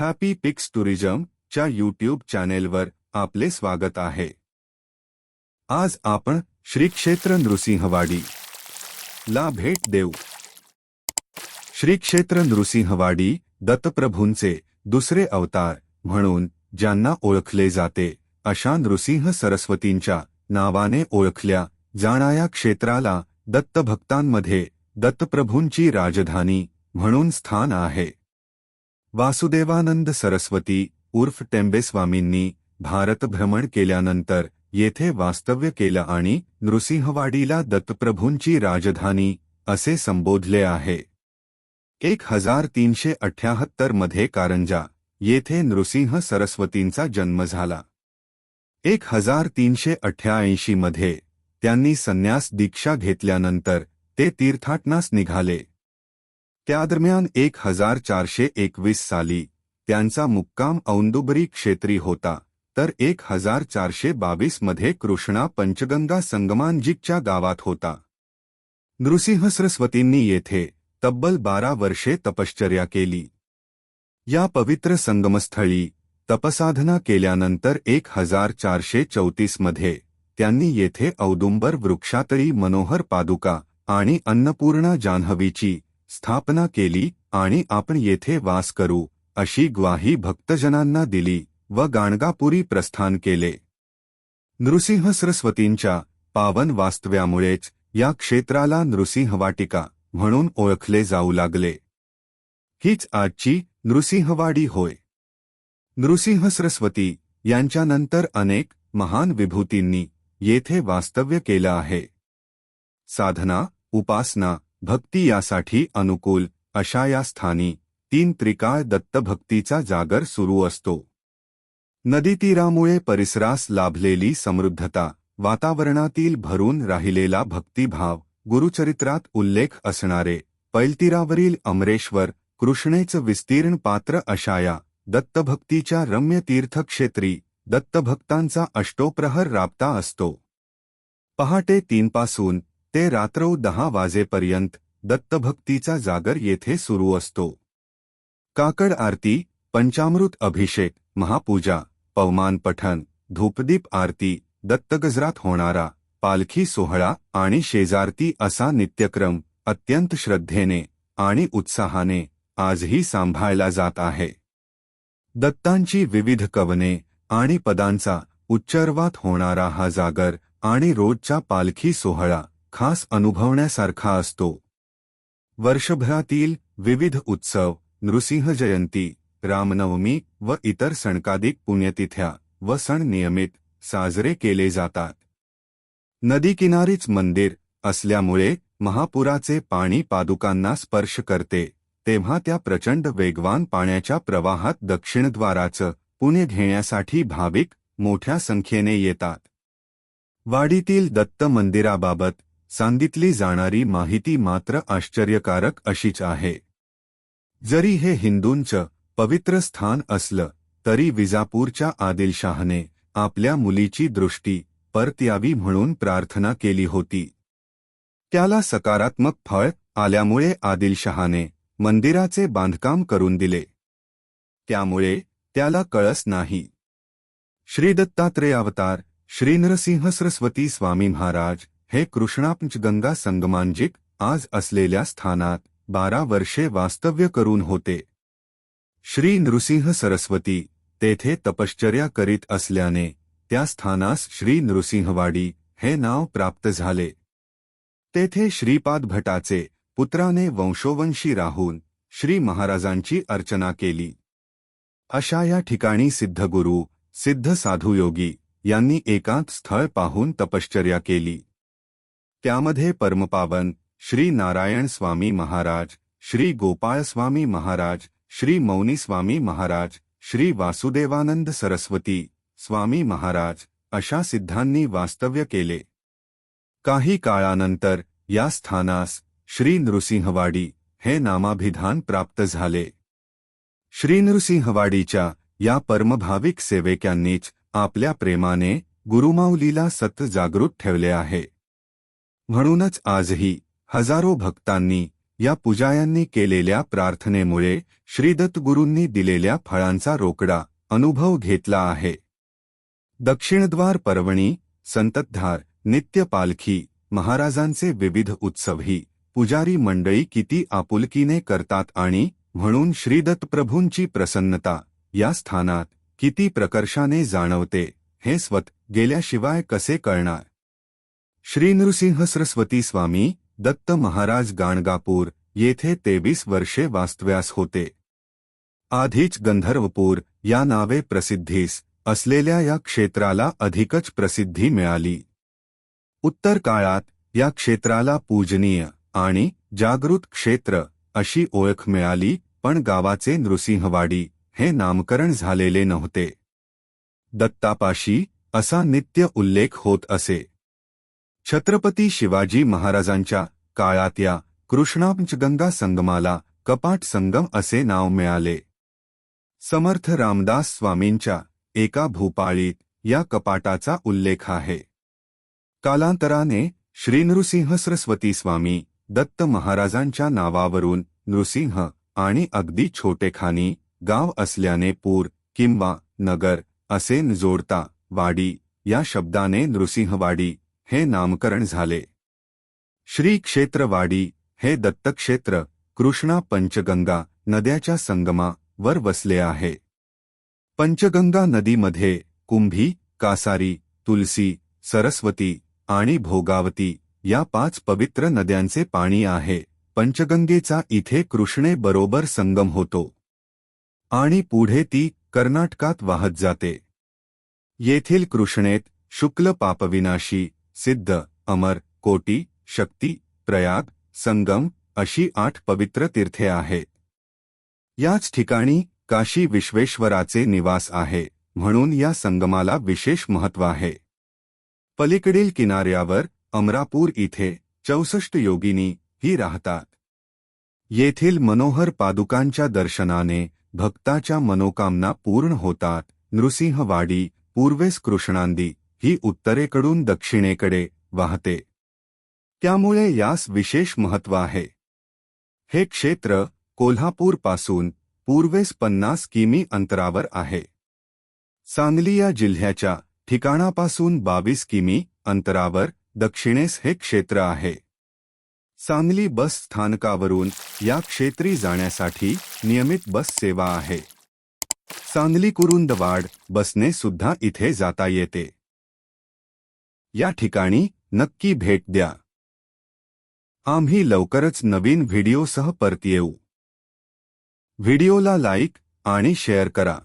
Happy pics tourism च्या YouTube चॅनेलवर आपले स्वागत आहे. आज आपण श्री क्षेत्र नृसिंहवाडी ला भेट देऊ. श्री क्षेत्र नृसिंहवाडी दत्तप्रभूंचे दुसरे अवतार म्हणून ज्यांना ओळखले जाते, अशा नृसिंह सरस्वतींच्या नावाने ओळखल्या जाणाऱ्या क्षेत्राला दत्तभक्तांमध्ये दत्तप्रभूंची राजधानी म्हणून स्थान आहे. वासुदेवानंद सरस्वती उर्फ टेंबेस्वामींनी भारत भ्रमण केल्यानंतर येथे वास्तव्य केलं आणि नृसिंहवाडीला दत्तप्रभूंची राजधानी असे संबोधले आहे. एक हजार तीनशे अठ्ठ्याहत्तरमध्ये कारंजा येथे नृसिंह सरस्वतींचा जन्म झाला. एक हजार तीनशे अठ्ठ्याऐंशी मध्ये त्यांनी संन्यास दीक्षा घेतल्यानंतर ते तीर्थाटनास निघाले. त्यादरम्यान एक हजार चारशे एकवीस साली त्यांचा मुक्काम औंदुबरी क्षेत्री होता तर एक हजार चारशे बावीसमध्ये कृष्णा पंचगंगा संगमांजिकच्या गावात होता. नृसिंह सरस्वतींनी येथे तब्बल बारा वर्षे तपश्चर्या केली. या पवित्र संगमस्थळी तपसाधना केल्यानंतर एक हजार चारशे चौतीसमध्ये त्यांनी येथे औदुंबर वृक्षातळी मनोहर पादुका आणि अन्नपूर्णा जान्हवीची स्थापना केली आणि आपण येथे वास करू अशी ग्वाही भक्तजनांना दिली व गाणगापुरी प्रस्थान केले. नृसिंह सरस्वतींच्या पावन वास्तव्यामुळेच या क्षेत्राला नृसिंहवाटिका म्हणून ओळखले जाऊ लागले. हीच आजची नृसिंहवाडी होय. नृसिंह सरस्वती यांच्यानंतर अनेक महान विभूतींनी येथे वास्तव्य केलं आहे. साधना उपासना भक्ती यासाठी अनुकूल अशा या स्थानी तीन त्रिकाळ दत्तभक्तीचा जागर सुरू असतो. नदीतीरामुळे परिसरास लाभलेली समृद्धता वातावरणातील भरून राहिलेला भक्तिभाव गुरुचरित्रात उल्लेख असणारे पैलतीरावरील अमरेश्वर कृष्णेचं विस्तीर्ण पात्र अशाया दत्तभक्तीच्या रम्य तीर्थक्षेत्री दत्तभक्तांचा अष्टोप्रहर राबता असतो. पहाटे तीनपासून ते रात्रौ दहा वाजेपर्यंत दत्तभक्तीचा जागर येथे सुरू असतो. काकड आरती, पंचामृत अभिषेक, महापूजा, पवमान पठण, धूपदीप आरती, दत्तगजरात होणारा, पालखी सोहळा आणि शेजारती असा नित्यक्रम अत्यंत श्रद्धेने आणि उत्साहाने आजही सांभाळला जात आहे. दत्तांची विविध कवने आणि पदांचा उच्चर्वात होणारा हा जागर आणि रोजचा पालखी सोहळा खास अनुभवण्यासारखा असतो. वर्षभरातील विविध उत्सव नृसिंह जयंती रामनवमी व इतर सणकादिक पुण्यतिथ्या व सण नियमित साजरे केले जातात. नदीकिनारीच मंदिर असल्यामुळे महापुराचे पाणी पादुकांना स्पर्श करते तेव्हा त्या प्रचंड वेगवान पाण्याच्या प्रवाहात दक्षिणद्वाराचं पुणे घेण्यासाठी भाविक मोठ्या संख्येने येतात. वाडीतील दत्त मंदिराबाबत सांगितली जाणारी माहिती मात्र आश्चर्यकारक अशीच आहे. जरी हे हिंदूंचं पवित्र स्थान असलं तरी विजापूरच्या आदिलशाहने आपल्या मुलीची दृष्टी परत यावी म्हणून प्रार्थना केली होती. त्याला सकारात्मक फळ आल्यामुळे आदिलशहाने मंदिराचे बांधकाम करून दिले. त्यामुळे त्याला कळस नाही. श्री दत्तात्रेयावतार श्री नरसिंह सरस्वती स्वामी महाराज हे कृष्णापंचगंगा संगमांजिक, आज असलेल्या स्थानात बारा वर्षे वास्तव्य करून होते. श्री नृसिंह सरस्वती, तेथे तपश्चर्या करीत असल्याने, त्या स्थानास श्री नृसिंहवाडी हे नाव प्राप्त झाले. तेथे श्रीपाद भटाचे पुत्राने वंशोवंशी राहून श्री महाराजांची अर्चना केली. अशा या ठिकाणी सिद्धगुरू, सिद्ध साधुयोगी यांनी एकांत स्थळ पाहून तपश्चर्या केली. त्यामध्ये परमपावन श्री नारायण स्वामी महाराज श्री गोपाळस्वामी महाराज श्री मौनीस्वामी महाराज श्री वासुदेवानंद सरस्वती स्वामी महाराज अशा सिद्धांनी वास्तव्य केले. काही काळानंतर या स्थानास श्री नृसिंहवाडी हे नामाभिधान प्राप्त झाले. श्री नृसिंहवाडीच्या या परमभाविक सेवेक्यांनीच आपल्या प्रेमाने गुरुमाऊलीला सत जागृत ठेवले आहे. म्हणूनच आजही हजारो भक्तांनी या पुजायांनी केलेल्या प्रार्थनेमुळे श्रीदत्तगुरूंनी दिलेल्या फळांचा रोकडा अनुभव घेतला आहे. दक्षिणद्वार पर्वणी संततधार नित्य पालखी महाराजांचे विविध उत्सवही पुजारी मंडळी किती आपुलकीने करतात आणि म्हणून श्रीदत्तप्रभूंची प्रसन्नता या स्थानात किती प्रकर्षाने जाणवते हे स्वत गेल्याशिवाय कसे कळणार? श्री नृसिंह सरस्वती स्वामी दत्त महाराज गाणगापूर येथे तेवीस वर्षे वास्तव्यास होते. आधीच गंधर्वपूर या नावे प्रसिद्धीस असलेल्या या क्षेत्राला अधिकच प्रसिद्धी मिळाली. उत्तर काळात या क्षेत्राला पूजनीय आणि जागृत क्षेत्र अशी ओळख मिळाली पण गावाचे नृसिंहवाडी हे नामकरण झालेले नव्हते. दत्तापाशी असा नित्य उल्लेख होत असे. छत्रपती शिवाजी महाराजांच्या काळात या कृष्णांचगंगा संगमाला कपाट संगम असे नाव मिळाले. समर्थ रामदास स्वामींच्या एका भूपाळीत या कपाटाचा उल्लेख आहे. कालांतराने श्री नृसिंह सरस्वती स्वामी दत्त महाराजांच्या नावावरून नृसिंह आणि अगदी छोटेखानी गाव असल्याने पूर किंवा नगर असे न जोडता वाडी या शब्दाने नृसिंहवाडी हे नामकरण झाले. श्री क्षेत्रवाडी हे दत्तक्षेत्र कृष्णा पंचगंगा नद्याच्या संगमा वर वसले आहे. पंचगंगा नदीमध्ये कुंभी कासारी तुलसी सरस्वती आणि भोगावती या पाच पवित्र नद्यांचे पाणी आहे. पंचगंगेचा इथे कृष्णे बरोबर संगम होतो. आणि पुढे ती कर्नाटकात वाहत जाते. येथील कृष्णेत शुक्ल पापविनाशी सिद्ध अमर कोटी शक्ती प्रयाग संगम अशी आठ पवित्र तीर्थे आहेत याच ठिकाणी काशी विश्वेश्वराचे निवास आहे म्हणून या संगमाला विशेष महत्त्व आहे. पलीकडील किनाऱ्यावर अमरापूर इथे चौसष्ट योगिनी ही राहतात. येथील मनोहर पादुकांच्या दर्शनाने भक्ताच्या मनोकामना पूर्ण होतात. नृसिंहवाडी पूर्वेस कृष्णांदी ही उत्तरेकडून दक्षिणेकडे वाहते. त्यामुळे यास विशेष महत्व आहे. हे क्षेत्र कोल्हापूरपासून पूर्वेस पन्नास किमी अंतरावर आहे. सांगली या जिल्ह्याच्या ठिकाणापासून बावीस किमी अंतरावर दक्षिणेस हे क्षेत्र आहे. सांगली बस स्थानकावरून या क्षेत्री जाण्यासाठी नियमित बस सेवा आहे. सांगली कुरुंदवाड बसने सुद्धा इथे जाता येते. या ठिकाणी नक्की भेट द्या. आम्ही लवकरच नवीन व्हिडिओसह परत येऊ. व्हिडिओला लाईक आणि शेअर करा.